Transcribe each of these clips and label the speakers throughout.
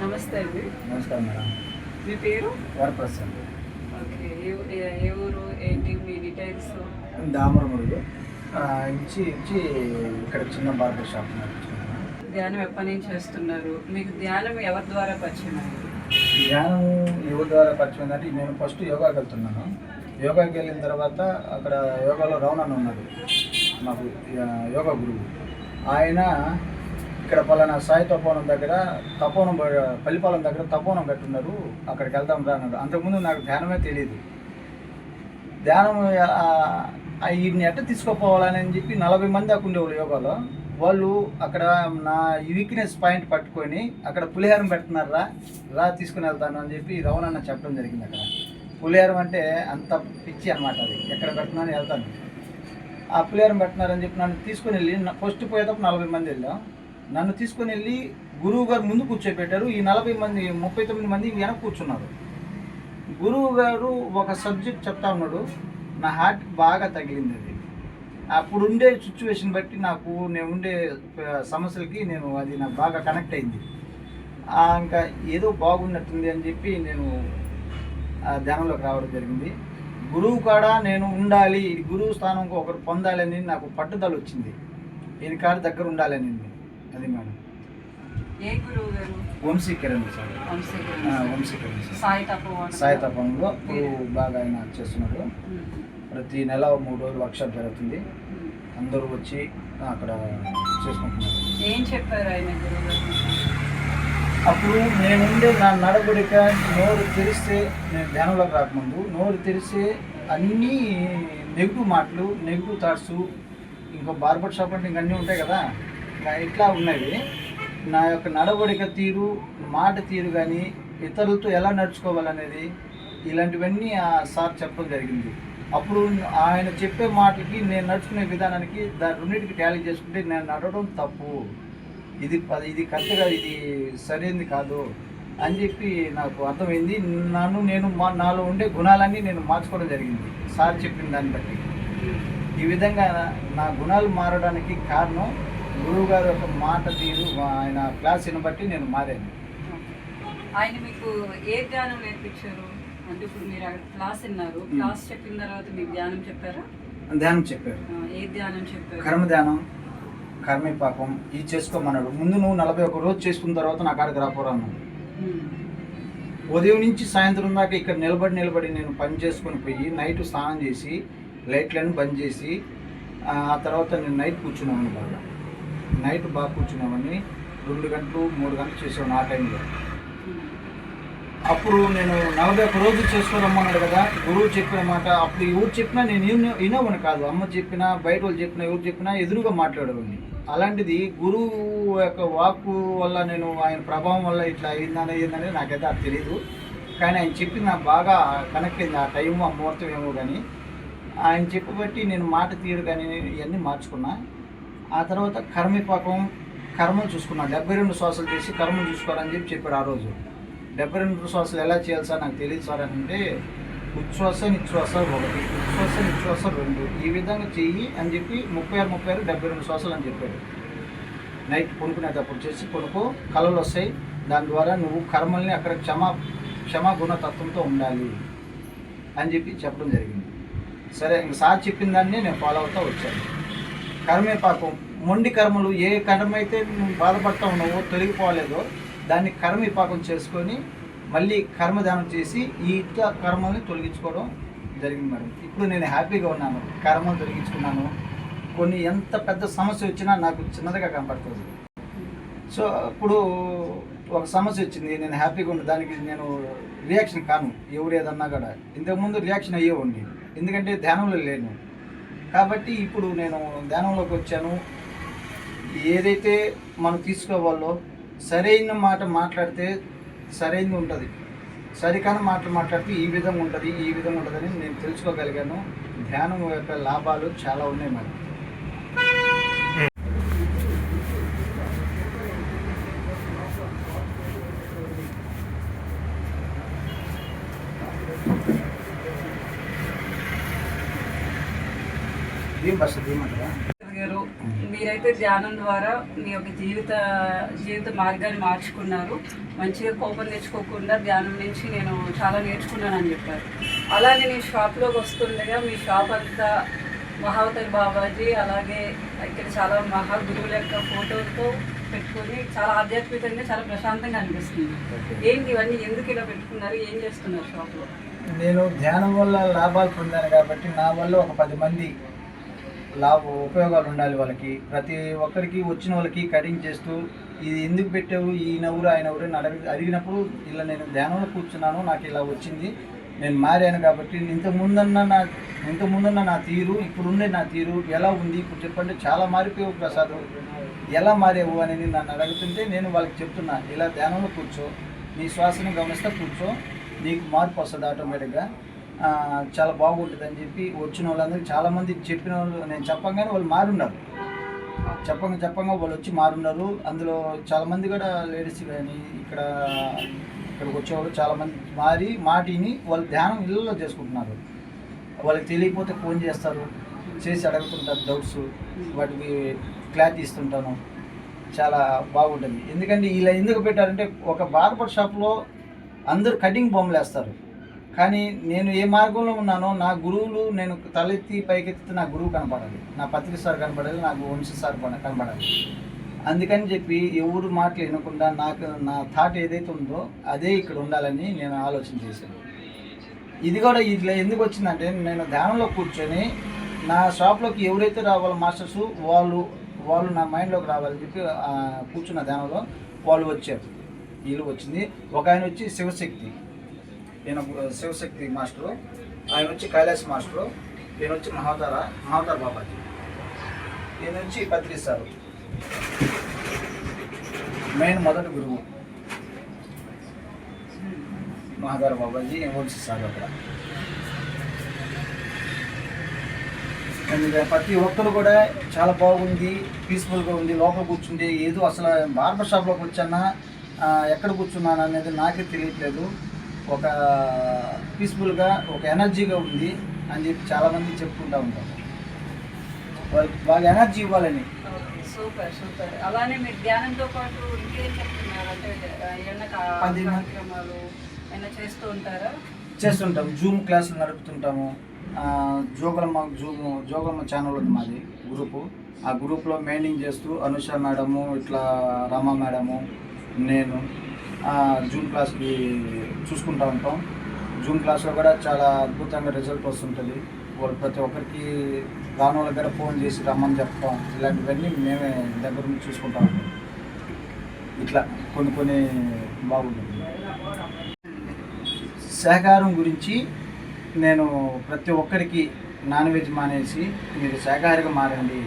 Speaker 1: నమస్తే అండి.
Speaker 2: నమస్కారం మేడం.
Speaker 1: మీ పేరు?
Speaker 2: వరప్రసాద్.
Speaker 1: ఓకే. ఏ- ఊరు ఏంటి మీ డీటెయిల్స్?
Speaker 2: దామరముడు ఇచ్చి ఇచ్చి ఇక్కడ చిన్న బార్బర్ షాప్.
Speaker 1: ధ్యానం ఎప్పటి నుంచి చేస్తున్నారు? మీకు ధ్యానం ఎవరి ద్వారా పరిచయం అయింది
Speaker 2: ధ్యానం ఎవరి ద్వారా పరిచయం అంటే నేను ఫస్ట్ యోగాకి వెళ్తున్నాను. యోగాకి వెళ్ళిన తర్వాత అక్కడ యోగాలో రవణన్ ఉన్నాడు. మాకు యోగా గురువు. ఆయన ఇక్కడ పలానా సాయి తపోవనం దగ్గర తపోవనం పల్లిపాలెం దగ్గర తపోవనం పెట్టున్నారు అక్కడికి వెళ్దాం రా అన్నాడు. అంతకుముందు నాకు ధ్యానమే తెలియదు ధ్యానం వీటిని ఎట్ట తీసుకుపోవాలని చెప్పి నలభై మంది దాకా ఉండేవాళ్ళు యోగాలో. వాళ్ళు అక్కడ నా వీక్నెస్ పాయింట్ పట్టుకొని అక్కడ పులిహారం పెడుతున్నారా రా తీసుకుని వెళ్తాను అని చెప్పి రవణన్న చెప్పడం జరిగింది అక్కడ. పులిహారం అంటే అంత పిచ్చి అనమాట అది. ఎక్కడ పెడుతున్నాను వెళ్తాను. ఆ పులిహారం పెడుతున్నారని చెప్పి నన్ను తీసుకుని వెళ్ళి ఫస్ట్ పోయేటప్పుడు నలభై మంది వెళ్ళాం. నన్ను తీసుకుని వెళ్ళి గురువు గారు ముందు కూర్చోబెట్టారు. ఈ నలభై మంది ముప్పై తొమ్మిది మంది వెనక కూర్చున్నారు. గురువు గారు ఒక సబ్జెక్ట్ చెప్తా ఉన్నాడు. నా హార్ట్ బాగా తగిలింది అది. అప్పుడు ఉండే సిచ్యువేషన్ బట్టి నాకు నేను ఉండే సమస్యలకి నేను అది నాకు బాగా కనెక్ట్ అయింది. ఇంకా ఏదో బాగున్నట్టుంది అని చెప్పి నేను ఆ ధ్యానంలోకి రావడం జరిగింది. గురువు కాడ నేను ఉండాలి ఈ గురువు స్థానం ఒకరు పొందాలని నాకు పట్టుదల వచ్చింది. ఈయన కాడ దగ్గర ఉండాలని అది మేడం.
Speaker 1: ఏ గురువు గారు?
Speaker 2: సార్.
Speaker 1: వంశీకరణ సాయి తపోవనం.
Speaker 2: సాయి ఇప్పుడు బాగా ఆయన చేస్తున్నారు ప్రతి నెల మూడు రోజులు వర్క్షాప్ జరుగుతుంది. అందరూ వచ్చి అక్కడ చేసుకుంటున్నారు.
Speaker 1: ఏం చెప్పారు ఆయన
Speaker 2: అప్పుడు నేనుండే నా నడబడిక నోరు తెరిస్తే నేను ధ్యానంలోకి రాకముందు నోరు తెరిస్తే అన్నీ నెగిటివ్ మాటలు నెగిటివ్ థాట్స్ ఇంకో బార్బర్ షాప్ అంటే ఇంక అన్నీ ఉంటాయి కదా. ఇట్లా ఉన్నవి నా యొక్క నడవడిక తీరు మాట తీరు కానీ ఇతరులతో ఎలా నడుచుకోవాలనేది ఇలాంటివన్నీ ఆ సార్ చెప్పడం జరిగింది. అప్పుడు ఆయన చెప్పే మాటలకి నేను నడుచుకునే విధానానికి దాని రెండింటికి ట్యాలీ చేసుకుంటే నేను నడవడం తప్పు. ఇది ఇది కరెక్ట్గా ఇది సరైనది కాదు అని చెప్పి నాకు అర్థమైంది. నన్ను నేను మా నాలో ఉండే గుణాలన్నీ నేను మార్చుకోవడం జరిగింది. సార్ చెప్పిన దాన్ని బట్టి. ఈ విధంగా నా గుణాలు మారడానికి కారణం గురువు గారి యొక్క మాట తీరు ఆయన క్లాస్ని బట్టి నేను మారాను.
Speaker 1: ఆయన మీకు ఏ ధ్యానం నేర్పించారు? అంటే ఇప్పుడు మీరు అక్కడ క్లాస్ విన్నారు. క్లాస్ చెప్పిన తర్వాత మీకు ధ్యానం చెప్పారా?
Speaker 2: ధ్యానం చెప్పారు.
Speaker 1: ఏ ధ్యానం చెప్పారు?
Speaker 2: కర్మ ధ్యానం కర్మపాకం ఇది చేసుకోమన్నాడు. ముందు నువ్వు నలభై ఒక రోజు చేసుకున్న తర్వాత నా కాడికి రాపోరా ఉదయం నుంచి సాయంత్రం దాకా ఇక్కడ నిలబడి నిలబడి నేను పని చేసుకొని పోయి నైట్ స్నానం చేసి లైట్లను బంద్ చేసి ఆ తర్వాత నేను నైట్ కూర్చున్నామని బాగా. నైట్ బాగా కూర్చున్నామని రెండు గంటలు మూడు గంటలు చేసాను ఆ టైంలో. అప్పుడు నేను నలభై ఒక్క రోజు చేసుకోరమ్మన్నాడు కదా గురువు చెప్పిన మాట అప్పుడు ఎవరు చెప్పినా నేను విన వినవని కాదు. అమ్మ చెప్పినా బయట వాళ్ళు చెప్పినా ఎవరు చెప్పినా ఎదురుగా మాట్లాడేవాడిని. అలాంటిది గురువు యొక్క వాక్కు వల్ల నేను ఆయన ప్రభావం వల్ల ఇట్లా అయిందని అయ్యిందని నాకైతే అది తెలియదు కానీ ఆయన చెప్పి నాకు బాగా కనెక్ట్ అయింది. ఆ టైము ఆ ముహూర్తం ఏమో కానీ ఆయన చెప్పబట్టి నేను మాట తీరు కానీ ఇవన్నీ మార్చుకున్నా. ఆ తర్వాత కర్మిపాకం కర్మలు చూసుకున్నాను. డెబ్బై రెండు శ్వాసలు చేసి కర్మలు చూసుకోవాలని చెప్పి చెప్పాడు ఆ రోజు. డెబ్బై రెండు శ్వాసలు ఎలా చేయాలి సార్? నాకు తెలియదు సార్ అని అంటే ఉచ్ఛ్వాస నిశ్వాస ఒకటి ఉచ్ఛ్వాస నిశ్వాస రెండు. ఈ విధంగా చెయ్యి అని చెప్పి ముప్పై ఆరు ముప్పై ఆరు డెబ్బై రెండు శ్వాసలు అని చెప్పాడు. నైట్ కొనుక్కునేటప్పుడు చేసి కొనుక్కో కళలు వస్తాయి. దాని ద్వారా నువ్వు కర్మల్ని అక్కడ క్షమా క్షమా గుణతత్వంతో ఉండాలి అని చెప్పి చెప్పడం జరిగింది. సరే ఇంక సార్ చెప్పిన దాన్ని నేను ఫాలో అవుతూ వచ్చాను. కర్మే పాపం మొండి కర్మలు ఏ కర్మ అయితే నువ్వు బాధపడతా ఉన్నావో తొలగిపోలేదో దాన్ని కర్మ చేసుకొని మళ్ళీ కర్మదానం చేసి ఈ ఇట్లా కర్మల్ని తొలగించుకోవడం జరిగింది మేడం. ఇప్పుడు నేను హ్యాపీగా ఉన్నాను. కర్మలు తొలగించుకున్నాను. కొన్ని ఎంత పెద్ద సమస్య వచ్చినా నాకు చిన్నదిగా కనపడుతుంది. సో ఇప్పుడు ఒక సమస్య వచ్చింది. నేను హ్యాపీగా ఉండి దానికి నేను రియాక్షన్ కాను. ఎవరు ఏదన్నా కూడా. ఇంతకుముందు రియాక్షన్ అయ్యేవాడిని. ఎందుకంటే ధ్యానంలో లేను. కాబట్టి ఇప్పుడు నేను ధ్యానంలోకి వచ్చాను. ఏదైతే మనం తీసుకోవాలో సరైన మాట మాట్లాడితే సరైనది ఉంటుంది. సరికాని మాటలు మాట్లాడితే ఈ విధంగా ఉంటుంది ఈ విధంగా ఉంటుందని నేను తెలుసుకోగలిగాను. ధ్యానం యొక్క లాభాలు చాలా ఉన్నాయి మేడం
Speaker 1: గారు మీరైతే ధ్యానం ద్వారా మీ యొక్క జీవిత జీవిత మార్గాన్ని మార్చుకున్నారు. మంచిగా కోపం తెచ్చుకోకుండా ధ్యానం నుంచి నేను చాలా నేర్చుకున్నానని చెప్పారు. అలానే నేను షాప్లోకి వస్తుండగా మీ షాప్ అంతా మహావతరి బాబాజీ అలాగే ఇక్కడ చాలా మహా గురువుల యొక్క ఫోటోలతో పెట్టుకొని చాలా ఆధ్యాత్మికంగా చాలా ప్రశాంతంగా అనిపిస్తుంది. ఏంటి ఇవన్నీ? ఎందుకు ఇలా పెట్టుకున్నారు? ఏం చేస్తున్నారు షాప్లో?
Speaker 2: నేను ధ్యానం వల్ల లాభాలు పొందాను కాబట్టి నా వల్ల ఒక పది మంది లాభ ఉపయోగాలు ఉండాలి వాళ్ళకి. ప్రతి ఒక్కరికి వచ్చిన వాళ్ళకి కటింగ్ చేస్తూ ఇది ఎందుకు పెట్టావు? ఈయన ఊరు ఆయన ఊరు అడిగి అడిగినప్పుడు ఇలా నేను ధ్యానంలో కూర్చున్నాను నాకు ఇలా వచ్చింది. నేను మారాను కాబట్టి ఇంత ముందన్న నా ఇంత ముందున్న నా తీరు ఇప్పుడుండే నా తీరు ఎలా ఉంది? ఇప్పుడు చెప్పండి చాలా మారిపోయావు ప్రసాద్. ఎలా మారేవు? అనేది నన్ను అడుగుతుంటే నేను వాళ్ళకి చెప్తున్నా ఇలా ధ్యానంలో కూర్చో నీ శ్వాసను గమనిస్తే కూర్చో నీకు మార్పు వస్తుంది ఆటోమేటిక్గా. చాలా బాగుంటుంది అని చెప్పి వచ్చిన వాళ్ళందరికీ చాలామంది చెప్పిన వాళ్ళు నేను చెప్పంగానే వాళ్ళు మారున్నారు. చెప్పంగా చెప్పంగా వాళ్ళు వచ్చి మారున్నారు. అందులో చాలామంది కూడా లేడీస్ కానీ ఇక్కడ ఇక్కడికి వచ్చేవాళ్ళు చాలామంది మారి మాటిని వాళ్ళు ధ్యానం ఇళ్ళలో చేసుకుంటున్నారు. వాళ్ళకి తెలియకపోతే ఫోన్ చేస్తారు. చేసి అడుగుతుంటారు డౌట్స్ వాటికి క్లారిటీ ఇస్తుంటాను. చాలా బాగుంటుంది. ఎందుకంటే ఇలా ఎందుకు పెట్టారంటే ఒక బార్బర్ షాప్లో అందరూ కటింగ్ బొమ్మలు వేస్తారు కానీ నేను ఏ మార్గంలో ఉన్నానో నా గురువులు నేను తలెత్తి పైకెత్తితే నా గురువు కనపడాలి. నా పత్రిక సార్ కనపడాలి నాకు వంశీ సార్ పడ- కనపడాలి. అందుకని చెప్పి ఎవరు మాటలు వినకుండా నాకు నా థాట్ ఏదైతే ఉందో అదే ఇక్కడ ఉండాలని నేను ఆలోచన చేశాను. ఇది కూడా ఇట్లా ఎందుకు వచ్చిందంటే నేను ధ్యానంలో కూర్చొని నా షాప్లోకి ఎవరైతే రావాలో మాస్టర్స్ వాళ్ళు వాళ్ళు నా మైండ్లోకి రావాలని చెప్పి కూర్చున్న ధ్యానంలో వాళ్ళు వచ్చారు. వీళ్ళు వచ్చింది. ఒక ఆయన వచ్చి శివశక్తి. నేను శివశక్తి మాస్టరు. ఆయన వచ్చి కైలాస్ మాస్టరు. నేను వచ్చి మహాతార మహావతార బాబాజీ. ఈయన వచ్చి పత్రిస్తారు మెయిన్ మొదటి గురువు. మహావతార బాబాజీ ఓడిస్తారు అక్కడ. ప్రతి ఒక్కరు కూడా చాలా బాగుంది పీస్ఫుల్గా ఉంది లోపల కూర్చుంది ఏదో అసలు బార్బర్ షాప్లోకి వచ్చానా ఎక్కడ కూర్చున్నాను అనేది నాకే తెలియట్లేదు. ఒక పీస్ఫుల్గా ఒక ఎనర్జీగా ఉంది అని చెప్పి చాలామంది చెప్పుకుంటూ ఉంటారు. వాళ్ళకి బాగా ఎనర్జీ ఇవ్వాలని.
Speaker 1: Super super. అలానే మీరు ధ్యానంతో పాటు ఇంకేం చెప్తున్నారు? అంటే కార్యక్రమాలు ఏమైనా చేస్తూ ఉంటారా?
Speaker 2: చేస్తుంటాం. జూమ్ క్లాసులు నడుపుతుంటాము. జోగులమ్మ జూమ్ జోగులమ్మ ఛానల్ ఉంది మాది గ్రూపు ఆ గ్రూప్లో మెయింటైన్ చేస్తూ అనుష మేడము ఇట్లా రమ మేడము నేను జూమ్ క్లాస్కి చూసుకుంటూ ఉంటాం. జూమ్ క్లాస్లో కూడా చాలా అద్భుతంగా రిజల్ట్ వస్తుంటుంది. వాళ్ళు ప్రతి ఒక్కరికి రాని వాళ్ళ దగ్గర ఫోన్ చేసి రమ్మని చెప్పడం ఇలాంటివన్నీ మేమే దగ్గర నుంచి చూసుకుంటా ఉంటాం. ఇట్లా కొన్ని కొన్ని బాగుంటుంది. సహకారం గురించి నేను ప్రతి ఒక్కరికి నాన్ వెజ్ మానేసి మీరు శాకాహారిగా మారండి.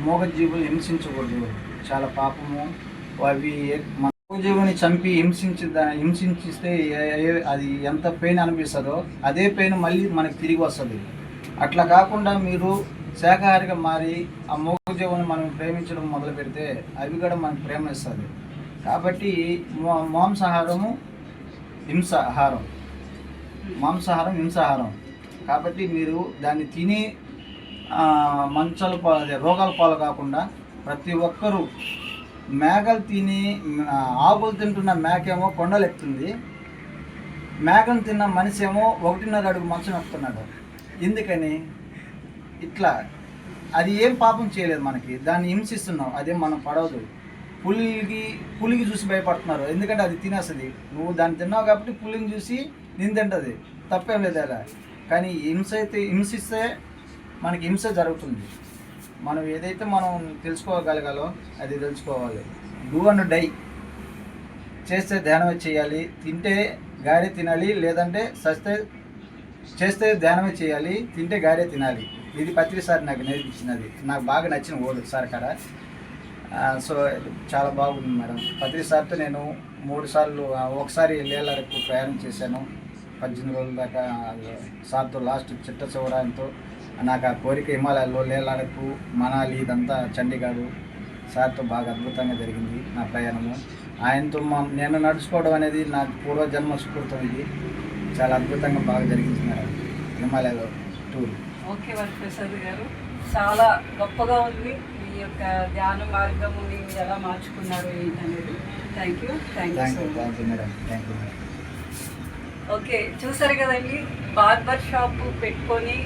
Speaker 2: మూగజీవులు హింసించకూడదు. చాలా పాపము. అవి మన మూగజీవుని చంపి హింసించి హింసించిస్తే ఏ- అది ఎంత పెయిన్ అనిపిస్తుందో అదే పెయిన్ మళ్ళీ మనకి తిరిగి వస్తుంది. అట్లా కాకుండా మీరు శాఖాహారిగా మారి ఆ మూగజీవుని మనం ప్రేమించడం మొదలు పెడితే అవి కూడా మనకు ప్రేమ ఇస్తుంది కాబట్టి మాంసాహారము హింసాహారం. మాంసాహారం హింసాహారం. కాబట్టి మీరు దాన్ని తిని మంచాల పాలు అదే రోగాల పాలు కాకుండా ప్రతి ఒక్కరూ మేకలు తిని ఆకులు తింటున్న మేకేమో కొండలు ఎక్కుతుంది. మేకను తిన్న మనిషి ఏమో ఒకటిన్నర అడుగు మంచం ఎక్కుతున్నాడు. ఎందుకని? ఇట్లా. అది ఏం పాపం చేయలేదు మనకి. దాన్ని హింసిస్తున్నాం. అదేం మనం పడవదు. పులికి పులికి చూసి భయపడుతున్నారు. ఎందుకంటే అది తినేస్తుంది. నువ్వు దాన్ని తిన్నావు కాబట్టి పులిని చూసి నేను తప్పేం లేదు అలా. కానీ హింస అయితే హింసిస్తే మనకి హింస జరుగుతుంది. మనం ఏదైతే మనం తెలుసుకోగలగాలో అది తెలుసుకోవాలి. డూ అండ్ డై చేస్తే ధ్యానమే చేయాలి. తింటే గారే తినాలి లేదంటే సస్తే చేస్తే ధ్యానమే చేయాలి తింటే గారే తినాలి. ఇది పత్రి సార్ నాకు నేర్పించినది. నాకు బాగా నచ్చిన ఓడు సార్ కదా సో చాలా బాగుంది మేడం. పత్రి సార్తో నేను మూడు సార్లు ఒకసారి లేలరకు ప్రయాణం చేశాను. పద్దెనిమిది రోజుల దాకా సార్తో లాస్ట్ చిట్ట చివరాయంతో నాకు ఆ కోరిక హిమాలయాల్లో లేలాడకు మనాలి ఇదంతా చండీగఢ్ సార్తో బాగా అద్భుతంగా జరిగింది నా ప్రయాణము. ఆయనతో మా నేను నడుచుకోవడం అనేది నా పూర్వజన్మ సుకృతం ఇది. చాలా అద్భుతంగా బాగా జరిగింది మేడం హిమాలయాలో టూర్.
Speaker 1: ఓకే వరప్రసాద్ గారు చాలా గొప్పగా ఉంది మీ యొక్క ధ్యాన మార్గముని ఎలా మార్చుకున్నారు ఏంటి అనేది thank you thank you
Speaker 2: thank you
Speaker 1: much
Speaker 2: thank you madam thank you madam
Speaker 1: okay చూసారు కదండి బార్బర్ షాప్ పెట్టుకొని